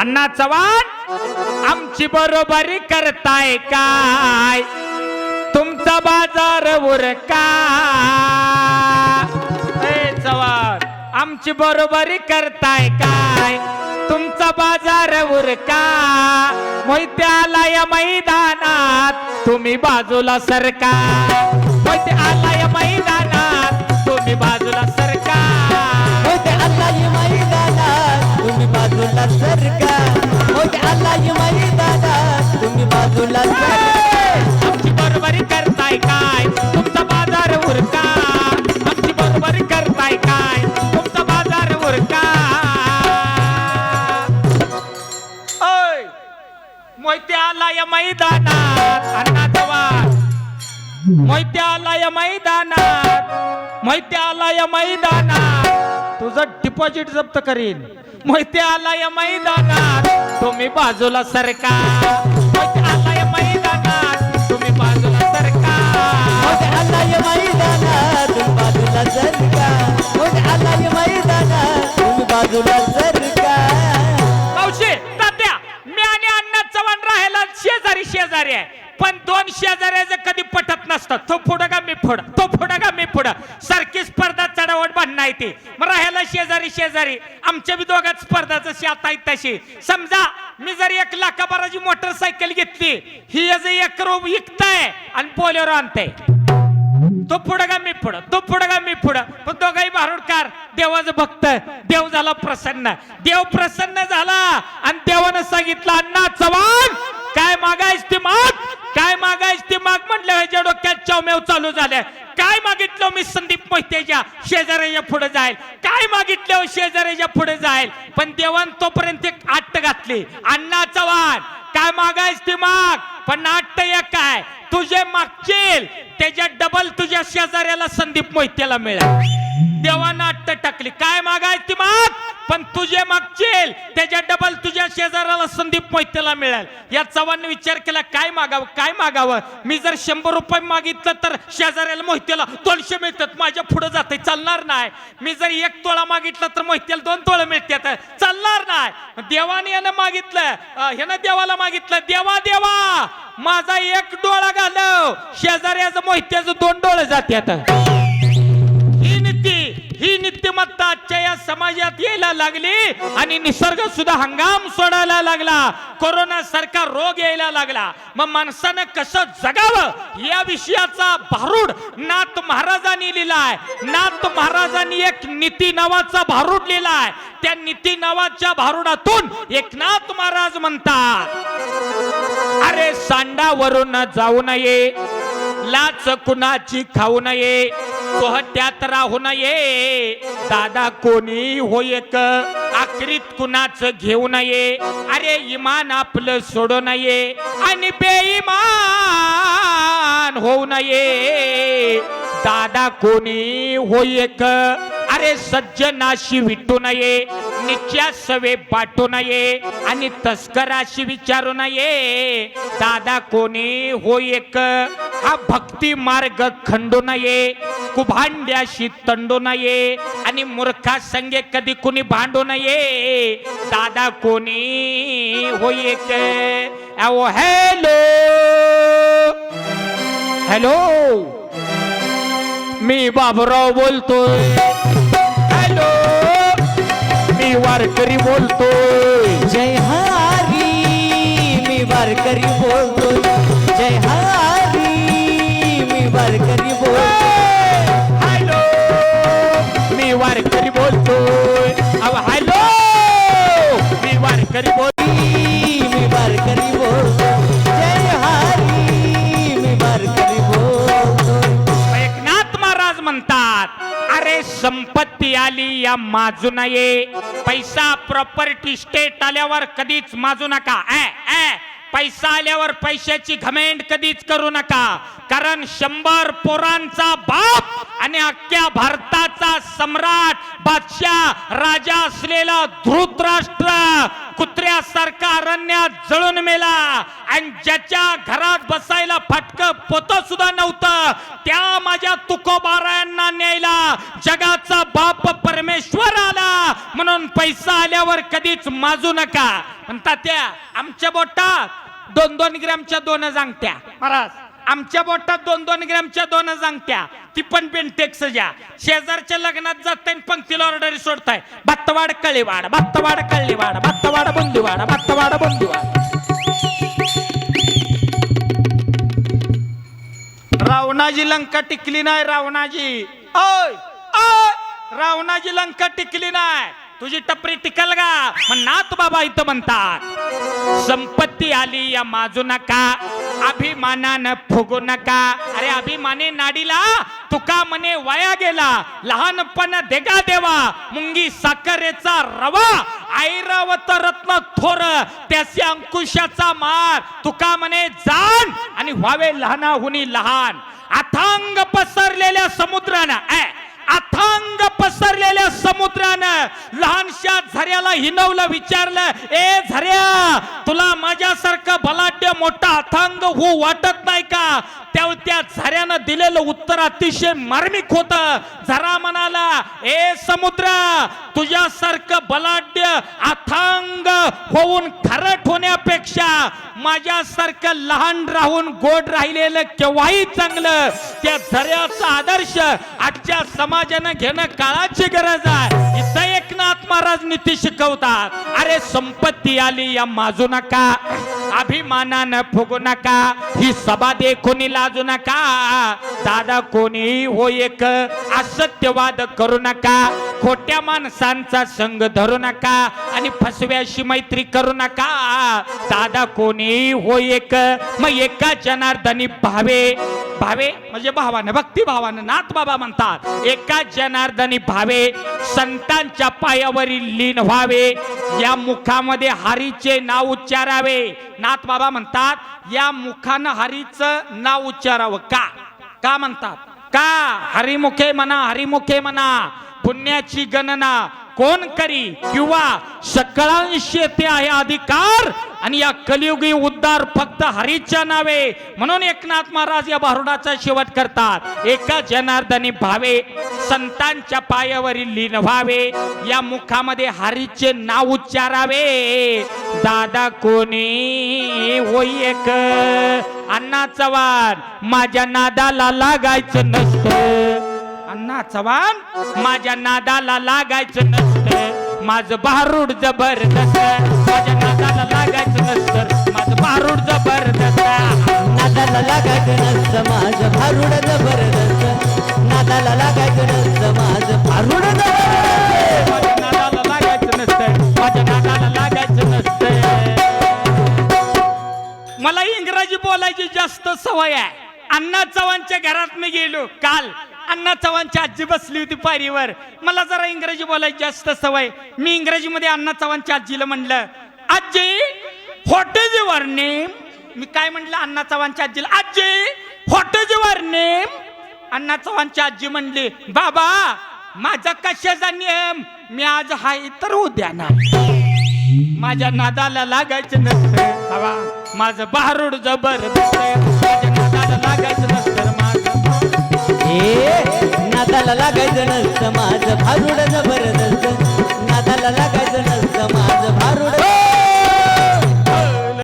अण्णा चव्हाण आमची बरोबरी करताय काय? तुमचा बाजार उरका? ए चव्हाण आमची बरोबरी करताय काय? तुमचा बाजार उरका? का आला या मैदानात तुम्ही बाजूला सरका. मोहिते आला या मैदानात तुम्ही बाजूला सरका. सरका मोठे माझी दादा तुम्ही बाजूला आमची बरोबरी करताय काय? तुमचा बाजार उरका. आमची बरोबरी करताय काय? तुमचा बाजार उरका. ओय मोहिते आला या मैदानात अण्णा जवान. मोहिते आला या मैदानात मोहिते आला या मैदानात तुझं डिपॉझिट जप्त करीन. मोहिते आला या मैदानात तुम्ही बाजूला सरका. मोहिते आला या मैदानात तुम्ही बाजूला सरका. अल्लाह मैदानात तुम्ही बाजूला सरका. अल्लाह मैदानात तुम्ही बाजूला सरका. मावशी तात्या मी आणि अण्णा चव्हाण राहायला शेजारी शेजारी आहे. पण दोन शेजाऱ्याचं कधी पटत नसतं तो पुढं का मी पुढं? तो पुढं का मी पुढं? सारखी ती मग राहायला शेजारी शेजारी. आमच्या बी दोघात स्पर्धा जशी आता आहे तशी. समजा मी जर एक लाखाभराची मोटरसायकल घेतली ही याचं एक रोप विकताय आणि पोलेवर आणताय. तो पुढं का मी पुढं? तो पुढं का मी पुढं? पण दोघाही भारुडकार देवाचं भक्त. देव झाला प्रसन्न. देव प्रसन्न झाला आणि देवानं सांगितलं अण्णा चव्हाण काय मागायच ते माग? काय मागायच ते माग म्हटलं ह्याच्या डोक्यात चौमेव चालू झाल्या. काय मागितलं मी संदीप मोहितेच्या? शेजाऱ्याच्या पुढे जाईल. काय मागितलं शेजाऱ्याच्या पुढे जाईल? पण देवान तोपर्यंत एक आट्ट घातली. अण्णा चव्हाण काय मागायच ते माग? पण आट्ट एक काय तुझे मागचेल त्याच्या डबल तुझ्या शेजाऱ्याला संदीप मोहित्याला मिळेल. देवानं आट्ट टाकली. काय मागाय ती माग? पण तुझे मागचेल त्याच्या डबल तुझ्या शेजाऱ्याला संदीप मोहित्याला मिळेल. या चव्हाणने विचार केला काय मागावं काय मागावं? मी जर शंभर रुपये मागितलं तर शेजाऱ्याला मोहित्याला दोनशे मिळतात. माझ्या पुढे जाते चालणार नाही. मी जर एक तोळा मागितलं तर मोहित्याला दोन तोळे मिळतात. चालणार नाही. देवाने यानं मागितलं. ह्यानं देवाला मागितलं. देवा देवा माझा एक डोळा घालव. शेजाऱ्याचं मोहित्याचं दोन डोळे जात्यात. ही नीती ही नीतिमत्ता आजच्या या समाजात यायला लागली आणि निसर्ग सुद्धा हंगाम सोडायला लागला. कोरोना सारखा रोग यायला लागला. मग माणसानं कसं जगावं? या विषयाचा भारूड नाथ महाराजांनी लिहिलाय नाथ महाराजांनी एक नीती नावाचा भारूड लिहिलाय त्या नीती नावाच्या भारुडातून एकनाथ महाराज म्हणतात अरे सांडावरून जाऊ नये. लाच कुणाची खाऊ नये. सोहत्यात राहू नये. दादा कोणी होय एक? आखरीत कुणाच घेऊ नये. अरे इमान आपलं सोडू नये. आणि बेईमान होऊ नये. दादा कोणी होय एक? अरे सज्जनाशी विटू नये. निच्या सवे पाठू नये. आणि तस्कराशी विचारू नये. दादा कोणी हो एक? हा भक्ती मार्ग खंडू नये. कुभांड्याशी तंडू नये आणि मूर्खा संगे कधी कुणी भांडू नये. दादा कोणी होय एक? अहो हॅलो हॅलो मी बाबूराव बोलतोय. हॅलो मी वारकरी बोलतोय. जय हारी मी वारकरी बोलतो वारकरी बोली मी वारकरी बोल जय हरी मी वारकरी बोल एकनाथ महाराज म्हणतात अरे संपत्ती आली या माजू नये पैसा प्रॉपर्टी स्टेट आल्यावर कधीच माजू नका. ऍ, पैसा आल्यावर पैशाची घमेंड कधीच करू नका. कारण शंभर पोरांचा बाप आणि अख्ख्या भारताचा सम्राट बादशाह राजा असलेला धृतराष्ट्र कुत्र्यासारखा अरण्यात जळून मेला. आणि ज्याच्या घरात बसायला फटक पोत सुद्धा नव्हतं. त्या माझ्या तुकोबारायांना न्यायला. जगाचा बाप परमेश्वर आला. म्हणून पैसा आल्यावर कधीच माजू नका. म्हणतात त्या आमच्या बोटात दोन दोन ग्रॅमच्या दोन जांगत्या. महाराज. आमच्या बोटात दोन दोन ग्रॅमच्या दोन सांगत्या ती पण बेंटेक्स ज्या शेजारच्या लग्नात जाताय पंक्तीला ऑर्डर सोडताय. भत्तवाड कळीवाड भत्तवाड कळीवाड भत्तवाड बुंदीवाड भत्तवाड बुंदीवाड. रावणाजी लंका टिकली नाही रावणाजी. ओय ओय रावणाजी लंका टिकली नाही. तुझी टपरी टिकल का मग नाथ बाबा इथं म्हणतात संपत्ती आली या माजू नका. अभिमानानं फुगू नका. अरे अभिमाने नाडीला तुका मने वाया गेला. लहानपण देगा देवा मुंगी साखरेचा रवा ऐरावत रत्न थोर त्याचे अंकुशाचा मार तुका मने जाण आणि व्हावे लहानाहुनी लहान. अथांग पसरलेल्या समुद्रानं ऐ, अथांग पसरलेल्या समुद्रानं लहानशा झऱ्याला हिनवलं विचारलं ए झऱ्या तुला माझ्यासारखं मोठा अथांग हो वाटत नाही का? त्यावेळी त्या झऱ्यानं दिलेलं उत्तर अतिशय मार्मिक होत. झरा म्हणाला ए समुद्र तुझ्यासारखं बलाढ्य अथांग होऊन खरट होण्यापेक्षा माझ्यासारखं लहान राहून गोड राहिलेलं केव्हाही चांगलं? त्या झऱ्याचा आदर्श आजच्या समाजानं घेणं काळाची गरज आहे. इथं एकनाथ महाराज नीती शिकवतात. अरे संपत्ती आली या माजू नका. अभिमानानं फुगू नका. ही सभा दे कोणी लाजू नका. दादा कोणी हो एक असत्यवाद करू नका. खोट्या माणसांचा संग धरू नका आणि फसव्याशी मैत्री करू नका. दादा कोणी हो एक. मग एका जनार्दनी पाहावे भावे म्हणजे भावानं भक्ती भावानं नाथ बाबा म्हणतात. एका जनार्दनी भावे संतांच्या पायावरील लीन व्हावे या मुखामध्ये हरीचे नाव उच्चारावे. नाथ बाबा म्हणतात या मुखानं हरीचं नाव उच्चारावं का? का म्हणतात? का? हरिमुखे म्हणा हरिमुखे म्हणा. पुण्याची गणना कोण करी किंवा सकळांशी ते आहे अधिकार? आणि या कलियुगी उद्धार फक्त हरीच्या नावे. म्हणून एकनाथ महाराज या भारुडाचा शेवट करतात. एका जनार्दनी भावे संतांच्या पायावरील लीन व्हावे. या मुखामध्ये हरीचे नाव उच्चारावे. दादा कोणी होई एक अण्णा चव्हाण? माझ्या नादाला लागायचं नसतं. अण्णा चव्हाण. माझ्या नादाला लागायचं नसतं. माझं भारूड जबरदस्त. माझ्या नादाला लागायचं नसतं. माझं भारूड जबरदस्त. नादाला लागायचं नसतं. माझं भारुड जबरदस्त. नादाला लागायचं नसतं. माझं भारुड जबरदस्त. माझ्या नादाला लागायचं नसतं. माझ्या नादाला लागायचं नसतं. मला इंग्रजी बोलायची जास्त सवय आहे. अण्णा चव्हाणच्या घरात मी गेलो काल. अण्णा चव्हाणची आजी बसली होती पायरीवर. मला जरा इंग्रजी बोलायची जास्त सवय. मी इंग्रजीमध्ये अण्णा चव्हाणच्या आजीला म्हणलं आजी व्हॉट इज युअर नेम मी काय म्हणलं अण्णा चव्हाणच्या आजीला आजी what is your name Anna चव्हाणची आजी म्हणली बाबा माझा कशाचा नियम मी आज हाय तर उद्या ना माझ्या नादाला लागायचं नसतं माझं बारूड जबर माझ्या नादाला लागायचं नादाला लागायचं नसतं माझं भारुड जबरदस्त. नादाला लागायचं नसतं माझं भारुड